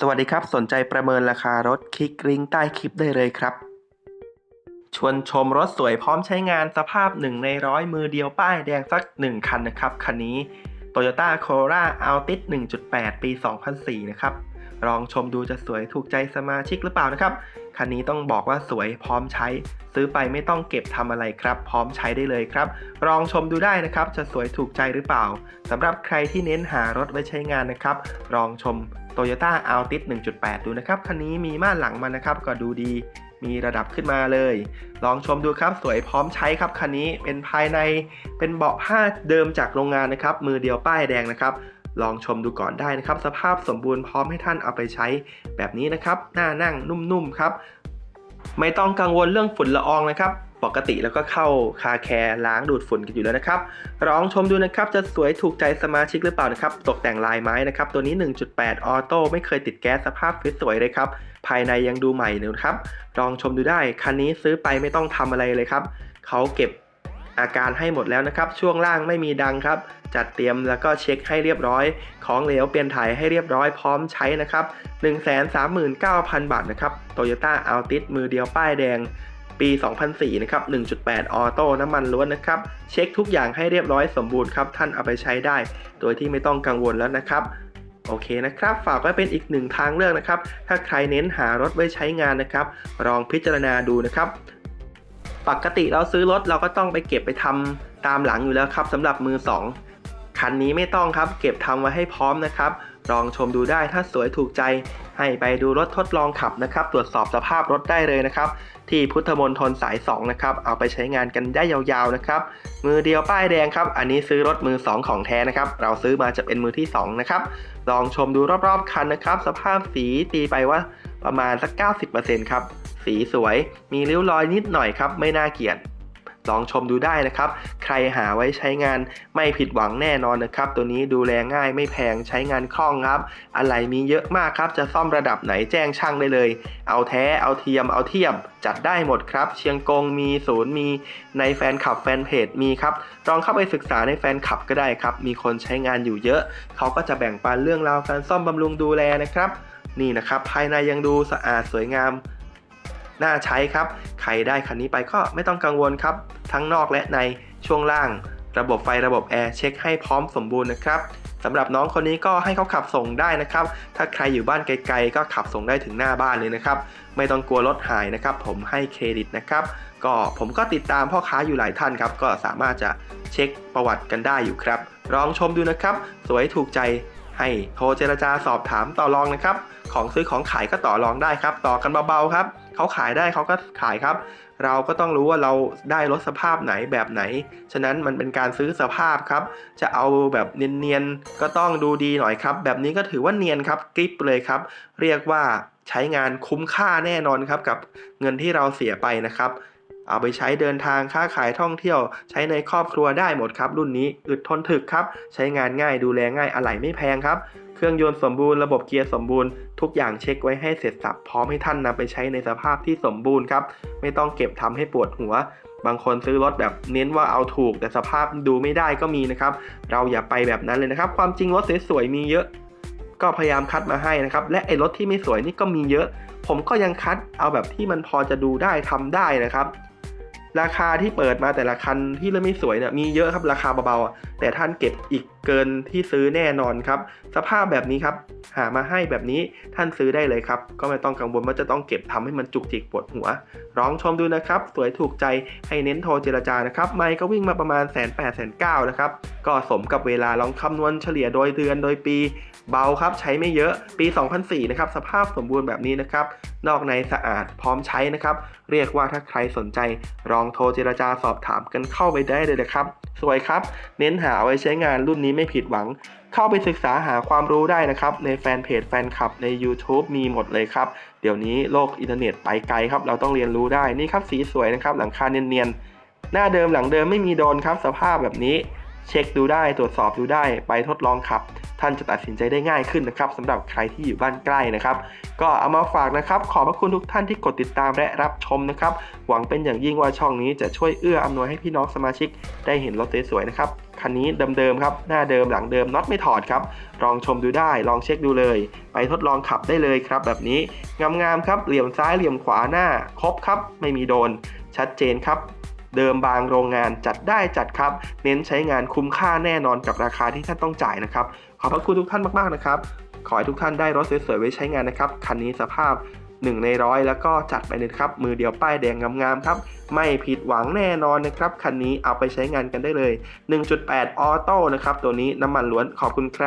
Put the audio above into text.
สวัสดีครับ สนใจประเมินราคารถคลิกลิงก์ใต้คลิปได้เลยครับ ชวนชมรถสวยพร้อมใช้งานสภาพ 1 ในร้อยมือเดียวป้ายแดงสัก 1 คันนะครับ คันนี้ Toyota Corolla Altis 1.8 ปี 2004 นะครับ ลองชมดูจะสวยถูกใจสมาชิกหรือเปล่านะครับ คันนี้ต้องบอกว่าสวยพร้อมใช้ ซื้อไปไม่ต้องเก็บทำอะไรครับ พร้อมใช้ได้เลยครับ ลองชมดูได้นะครับ จะสวยถูกใจหรือเปล่าสำหรับใครที่เน้นหารถไว้ใช้งานนะครับ ลองชม Toyota Altis 1.8 ดูนะครับ คันนี้มีม่านหลังมานะครับ ก็ดูดีมีระดับขึ้นมาเลย ลองชมดูครับ สวยพร้อมใช้ครับคันนี้เป็นภายในเป็นเบาะผ้าเดิมจากโรงงานนะครับ มือเดียวป้ายแดงนะครับ ลองชมดูก่อนได้นะครับ สภาพสมบูรณ์พร้อมให้ท่านเอาไปใช้แบบนี้นะครับ หน้านั่งนุ่มๆครับ ไม่ต้องกังวลเรื่องฝุ่นละอองนะครับ ปกติแล้วก็เข้าคาแคร์ล้างดูดฝุ่นกันอยู่แล้วนะครับลองชมดูนะครับจะสวยถูกใจสมาชิกหรือเปล่านะครับ ตกแต่งลายไม้นะครับ ตัวนี้ 1.8 ออโต้ไม่เคยติดแก๊สสภาพสวยเลยครับ ภายในยังดูใหม่เลยนะครับ ลองชมดูได้ คันนี้ซื้อไปไม่ต้องทำอะไรเลยครับ เขาเก็บอาการให้หมดแล้วนะครับ ช่วงล่างไม่มีดังครับ จัดเตรียมแล้วก็เช็คให้เรียบร้อย ของเหลวเปลี่ยนถ่ายให้เรียบร้อยพร้อมใช้นะครับ 139,000 บาทนะครับ Toyota Altis มือเดียวป้ายแดง ปี 2004 นะครับ 1.8 ออโต้น้ำมันล้วนนะครับ เช็คทุกอย่างให้เรียบร้อยสมบูรณ์ครับ ท่านเอาไปใช้ได้ โดยที่ไม่ต้องกังวลแล้วนะครับ โอเคนะครับ ฝากไว้เป็นอีกหนึ่งทางเลือกนะครับ ถ้าใครเน้นหารถไว้ใช้งานนะครับ ลองพิจารณาดูนะครับ ปกติเราซื้อรถเราก็ต้องไปเก็บไปทำตามหลังอยู่แล้วครับสำหรับมือ 2 คันนี้ไม่ต้องครับ เก็บทำไว้ให้พร้อมนะครับ ลองชมดูได้ถ้าสวยถูกใจ ให้ไปดูรถทดลองขับนะครับ ตรวจสอบสภาพรถได้เลยนะครับ ที่พุทธมณฑลสาย 2 นะครับ เอาไปใช้งานกันได้ยาวๆนะครับ มือเดียวป้ายแดงครับ อันนี้ซื้อรถมือ 2 ของแท้นะครับ เราซื้อมาจะเป็นมือที่ 2 นะครับ ลองชมดูรอบๆคันนะครับ สภาพสีตีไปว่าประมาณสัก 90%ครับ สีสวย มีริ้วรอยนิดหน่อยครับ ไม่น่าเกลียด ลองชมดูได้นะครับ ใครหาไว้ใช้งานไม่ผิดหวังแน่นอนนะครับ ตัวนี้ดูแลง่ายไม่แพงใช้งานคล่องครับ อะไรมีเยอะมากครับจะซ่อมระดับไหนแจ้งช่างได้เลย เอาแท้เอาเทียมเอาเทียบจัดได้หมดครับ เชียงกงมีศูนย์มีในแฟนคลับแฟนเพจมีครับลองเข้าไปศึกษาในแฟนคลับก็ได้ครับ มีคนใช้งานอยู่เยอะ เขาก็จะแบ่งปันเรื่องราวการซ่อมบำรุงดูแลนะครับ นี่นะครับ ภายในยังดูสะอาดสวยงาม น่าใช้ครับ ใครได้คันนี้ไปก็ไม่ต้องกังวลครับ ทั้งนอกและในช่วงล่าง ระบบไฟระบบแอร์เช็คให้พร้อมสมบูรณ์นะครับสำหรับน้องคนนี้ก็ให้เขาขับส่งได้นะครับ ถ้าใครอยู่บ้านไกลๆ ก็ขับส่งได้ถึงหน้าบ้านเลยนะครับ ไม่ต้องกลัวรถหายนะครับ ผมให้เครดิตนะครับ ก็ผมก็ติดตามพ่อค้าอยู่หลายท่านครับ ก็สามารถจะเช็คประวัติกันได้อยู่ครับ ลองชมดูนะครับ สวยถูกใจให้โทรเจรจาสอบถามต่อรองนะครับ ของซื้อของขายก็ต่อรองได้ครับ ต่อกันเบาๆครับ เขาขายได้เขาก็ขายครับ เราก็ต้องรู้ว่าเราได้รถสภาพไหนแบบไหน ฉะนั้นมันเป็นการซื้อสภาพครับ จะเอาแบบเนียนๆก็ต้องดูดีหน่อยครับ แบบนี้ก็ถือว่าเนียนครับกริปเลยครับ เรียกว่าใช้งานคุ้มค่าแน่นอนครับกับเงินที่เราเสียไปนะครับ เอาไปใช้เดินทางค้าขายท่องเที่ยว ใช้ในครอบครัวได้หมดครับ รุ่นนี้อึดทนถึกครับ ใช้งานง่ายดูแลง่ายอะไหล่ไม่แพงครับ เครื่องยนต์สมบูรณ์ระบบเกียร์สมบูรณ์ทุกอย่างเช็คไว้ให้เสร็จสับพร้อมให้ท่านนำไปใช้ในสภาพที่สมบูรณ์ครับ ไม่ต้องเก็บทำให้ปวดหัว บางคนซื้อรถแบบเน้นว่าเอาถูก แต่สภาพดูไม่ได้ก็มีนะครับ เราอย่าไปแบบนั้นเลยนะครับ ความจริงรถสวยๆมีเยอะ ก็พยายามคัดมาให้นะครับ และไอ้รถที่ไม่สวยนี่ก็มีเยอะ ผมก็ยังคัดเอาแบบที่มันพอจะดูได้ทำได้นะครับ ราคาที่เปิดมาแต่ละคันที่เริ่มไม่สวยเนี่ยมีเยอะครับราคาเบาๆแต่ท่านเก็บอีกเกินที่ซื้อแน่นอนครับ สภาพแบบนี้ครับ หามาให้แบบนี้ท่านซื้อได้เลยครับ ก็ไม่ต้องกังวลว่าจะต้องเก็บทำให้มันจุกจิกปวดหัวลองชมดูนะครับ สวยถูกใจให้เน้นโทรเจรจานะครับไมค์ก็วิ่งมาประมาณแสนแปดแสนเก้านะครับก็สมกับเวลาลองคำนวณเฉลี่ยโดยเดือนโดยปีเบาครับใช้ไม่เยอะปี 2004 นะครับ สภาพสมบูรณ์แบบนี้นะครับ นอกในสะอาดพร้อมใช้นะครับ เรียกว่าถ้าใครสนใจลอองโทรเจรจาสอบถามกันเข้าไปได้เลยนะครับ สวยครับ เน้นหาไว้ใช้งานรุ่นนี้ไม่ผิดหวัง เข้าไปศึกษาหาความรู้ได้นะครับ ในแฟนเพจแฟนคลับใน YouTube มีหมดเลยครับ เดี๋ยวนี้โลกอินเทอร์เน็ตไปไกลครับ เราต้องเรียนรู้ได้นี่ครับสีสวยนะครับหลังคาเนียนๆหน้าเดิมหลังเดิมไม่มีโดนครับสภาพแบบนี้ เช็คดูได้ตรวจสอบดูได้ไปทดลองขับ ท่านจะตัดสินใจได้ง่ายขึ้นนะครับสำหรับใครที่อยู่บ้านใกล้นะครับ ก็เอามาฝากนะครับ ขอบพระคุณทุกท่านที่กดติดตามและรับชมนะครับ หวังเป็นอย่างยิ่งว่าช่องนี้จะช่วยเอื้ออำนวยให้พี่น้องสมาชิก ได้เห็นรถสวยๆนะครับคันนี้เดิมๆครับ หน้าเดิมหลังเดิมน็อตไม่ถอดครับ ลองชมดูได้ ลองเช็คดูเลย ไปทดลองขับได้เลยครับ แบบนี้ งามๆครับ เหลี่ยมซ้ายเหลี่ยมขวาหน้า ครบครับ ไม่มีโดน ชัดเจนครับ เดิมบางโรงงานจัดได้จัดครับ เน้นใช้งานคุ้มค่าแน่นอนกับราคาที่ท่านต้องจ่ายนะครับ ขอบพระคุณทุกท่านมากๆนะครับ ขอให้ทุกท่านได้รถสวยๆไว้ใช้งานนะครับ คันนี้สภาพ1ในร้อยแล้วก็จัดไปเลยครับ มือเดียวป้ายแดงงามๆครับ ไม่ผิดหวังแน่นอนนะครับ คันนี้เอาไปใช้งานกันได้เลย 1.8 ออโต้นะครับ ตัวนี้น้ำมันล้วนขอบคุณครับ